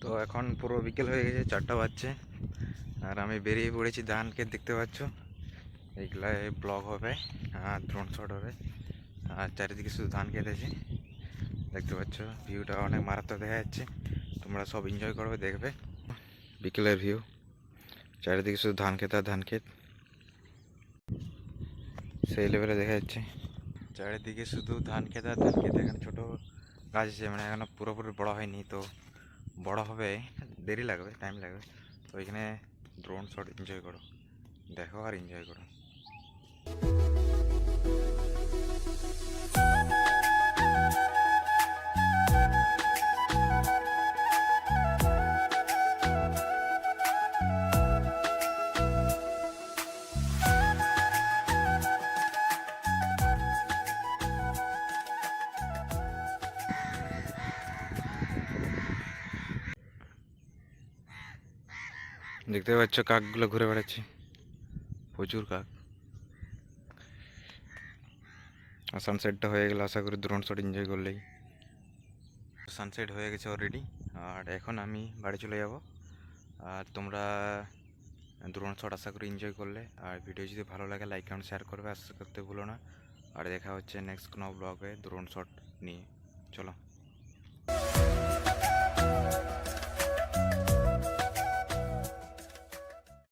তো এখন পুরো বিকেল হয়ে গেছে, চারটা বাজছে। আর আমি বেরিয়ে পড়েছি ধানকে দেখতে পাচ্ছ? এইগুলায় ব্লগ হবে, আর ড্রোন শট হবে। আর চারিদিকে শুধু ধান খেতেছি দেখতে পাচ্ছ ভিউটা অনেক মারাত্মক দেখা যাচ্ছে। তোমরা সব এনজয় করবে, দেখবে। বিকেলের ভিউ চারিদিকে শুধু ধান খেত আর ধান খেত সেই লেভেলে দেখা যাচ্ছে। চারিদিকে শুধু ধান খেতে ধান খেতে, এখানে ছোটো গাছ আছে মানে এখনও পুরোপুরি বড় হয়নি, তো বড় হবে, দেরি লাগবে টাইম লাগবে। তো এখানে ড্রোন শট এনজয় করো, দেখো আর এনজয় করো। দেখতে পাচ্ছ কাকগুলো ঘুরে বেড়াচ্ছে। প্রচুর কাক। আর সানসেটটা হয়ে গেলে, আশা করি ড্রোন শট এনজয় করলেই। সানসেট হয়ে গেছে অলরেডি আর এখন আমি বাড়ি চলে যাব। আর তোমরা ড্রোন শট আশা করি এনজয় করলে। আর ভিডিও যদি ভালো লাগে লাইক কমেন্ট শেয়ার করবে আশা করতে ভুলো না। আর দেখা হচ্ছে নেক্সট কোনো ব্লগে ড্রোন শট নিয়ে। চলো।